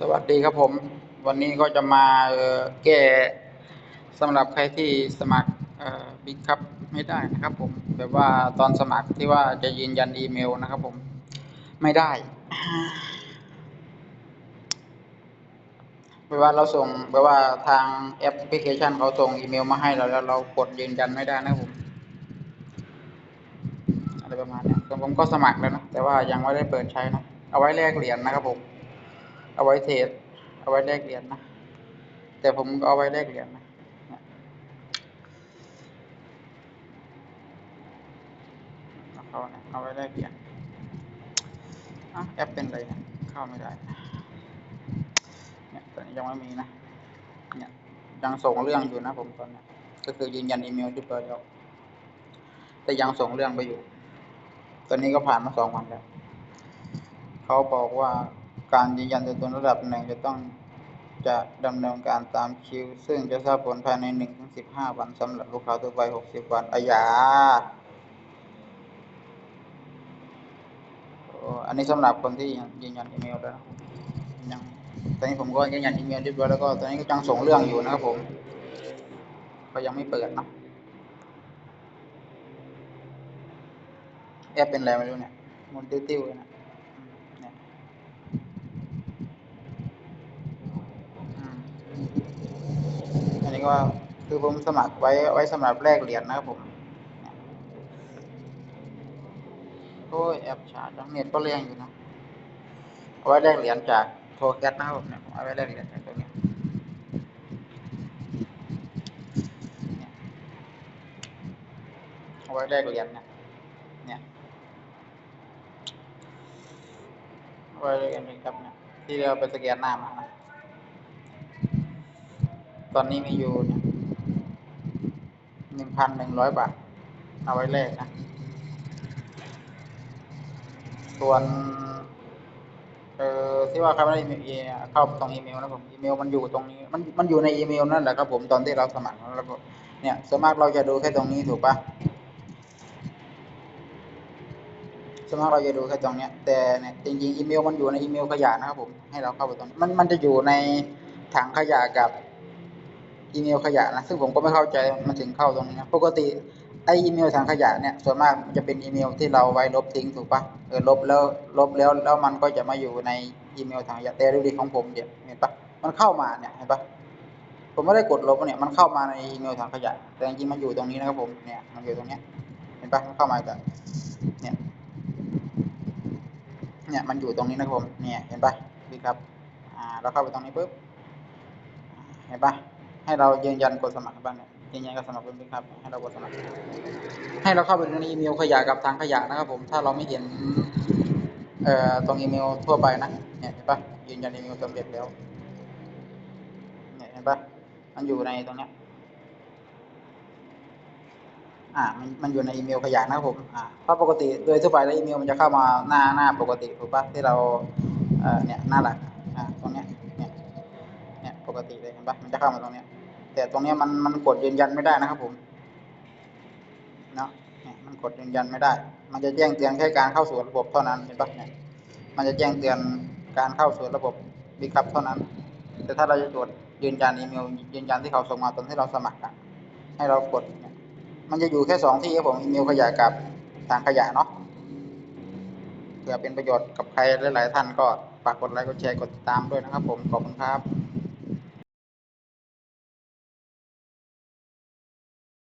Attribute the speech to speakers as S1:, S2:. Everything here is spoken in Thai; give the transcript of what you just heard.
S1: สวัสดีครับผม วันนี้ก็จะมาแก้สำหรับใครที่สมัครบิ๊กคัพไม่ได้นะครับผมแบบว่าตอนสมัครที่ว่าจะยืนยันอีเมลนะครับผมไม่ได้แบบว่าเราส่งแบบว่าทางแอปพลิเคชันเขาส่งอีเมลมาให้เราแล้วเรากดยืนยันไม่ได้นะครับผมอะไรประมาณนี้ผมก็สมัครแล้วนะแต่ว่ายังไม่ได้เปิดใช้นะเอาไว้แลกเหรียญนะครับผม เอาไว้เทรดเอาไว้แลกเหรียญนะ แต่ผมเอาไว้แลกเหรียญนะเนี่ยเอาเข้านะเอาไว้แลกเหรียญอะแอปเป็นไรเนี่ยเข้าไม่ได้เนี่ยตอนนี้ยังไม่มีนะเนี่ยยังส่งเรื่องอยู่นะผมตอนนี้ก็คือยืนยันอีเมลเรียบร้อยแล้วแต่ยังส่งเรื่องไปอยู่ ตอนนี้ก็ผ่านมาสองวันแล้ว เขาบอกว่า การยืนยันตัวตนระดับหนึ่งจะต้องจะดำเนินการตามคิว ซึ่งจะทราบผลภายในหนึ่งถึงสิบห้าวันสำหรับลูกค้าทั่วไปหกสิบวันอายาอันนี้สำหรับคนที่ยืนยันอีเมลแล้วยังตอนนี้ผมก็ยืนยันอีเมลเรียบร้อยแล้วก็ตอนนี้ก็ยังส่งเรื่องอยู่นะครับผม ก็ยังไม่เปิดนะแอปเป็นอะไรไม่รู้เนี่ยมันติ้วๆเลยนะเนี่ย อืม อันนี้ก็คือผมสมัครไว้ไว้สำหรับแลกเหรียญนะครับผมโอ้ยแอปชาร์จเน็ตก็แรงอยู่นะเอาไว้แลกเหรียญจากโทรแคสนะครับผมเนี่ยเอาไว้แลกเหรียญจากตัวเนี้ยเนี่ยเอาไว้แลกเหรียญเนี่ยเนี่ยเอาไว้แลกเหรียญครับเนี่ยที่เราไปสแกนหน้ามานะ ตอนนี้มีอยู่หนึ่งพันหนึ่งร้อยบาท เอาไว้แลกนะ ส่วนเอ่อที่ว่าเขาไม่ได้อีเมลเข้าตรงอีเมลนะผมอีเมลมันอยู่ตรงนี้มันมันอยู่ในอีเมลนั่นแหละครับผมตอนที่เราสมัครแล้วก็เนี่ยส่วนมากเราจะดูแค่ตรงนี้ถูกปะส่วนมากเราจะดูแค่ตรงเนี้ยแต่เนี่ยจริงๆอีเมลมันอยู่ในอีเมลขยะนะครับผมให้เราเข้าไปตรงนี้มันมันจะอยู่ในถังขยะกับ อีเมลขยะนะซึ่งผมก็ไม่เข้าใจมันถึงเข้าตรงนี้นะปกติไออีเมลถังขยะเนี่ยส่วนมากจะเป็นอีเมลที่เราไว้ลบทิ้งถูกปะเออลบแล้วลบแล้วแล้วมันก็จะมาอยู่ในอีเมลถังขยะแต่ดูดิของผมเนี่ยเห็นปะมันเข้ามาเนี่ยเห็นปะผมไม่ได้กดลบเนี่ยมันเข้ามาในอีเมลถังขยะ แต่จริงๆมันอยู่ตรงนี้นะครับผมเนี่ยมันอยู่ตรงเนี้ยเห็นปะมันเข้ามาจากเนี่ยเนี่ยมันอยู่ตรงนี้นะครับผมเนี่ยเห็นปะดีครับอ่าเราเข้าไปตรงนี้ปุ๊บเห็นปะ ให้เรายืนยันกดสมัครบ้างเนี่ยยืนยันกดสมัครเป็นไหมครับ ให้เรากดสมัคร ให้เราเข้าไปในอีเมลขยะกับทางขยะนะครับ ผม ถ้าเราไม่เห็นเอ่อตรงอีเมลทั่วไปนะ เนี่ยเห็นปะยืนยันอีเมลสำเร็จแล้ว เนี่ยเห็นปะมันอยู่ในตรงเนี้ย อ่า มันมันอยู่ในอีเมลขยะนะครับผม อ่า เพราะปกติโดยทั่วไปแล้วอีเมลมันจะเข้ามาหน้าหน้าปกติถูกปะที่เรา เอ่อ เนี่ยหน้าหลัก อ่า ตรงเนี้ย กติเลยเห็นปะมันจะเข้ามาตรงนี้แต่ตรงนี้มันมันกดยืนยันไม่ได้นะครับผมเนาะเนี่ยมันกดยืนยันไม่ได้ มันจะแจ้งเตือนแค่การเข้าสู่ระบบเท่านั้นเห็นปะเนี่ยมันจะแจ้งเตือนการเข้าสู่ระบบบิคับเท่านั้น แต่ถ้าเราจะตรวจยืนยันอีเมลยืนยันที่เขาส่งมาตอนที่เราสมัครอะให้เรากดเนี่ยมันจะอยู่แค่สองที่ครับผมอีเมลขยะกับทางขยะเนาะเพื่อเป็นประโยชน์กับใครหลาย ๆ ท่านก็ฝากกดไลค์กดแชร์กดติดตามด้วยนะครับผมขอบคุณครับ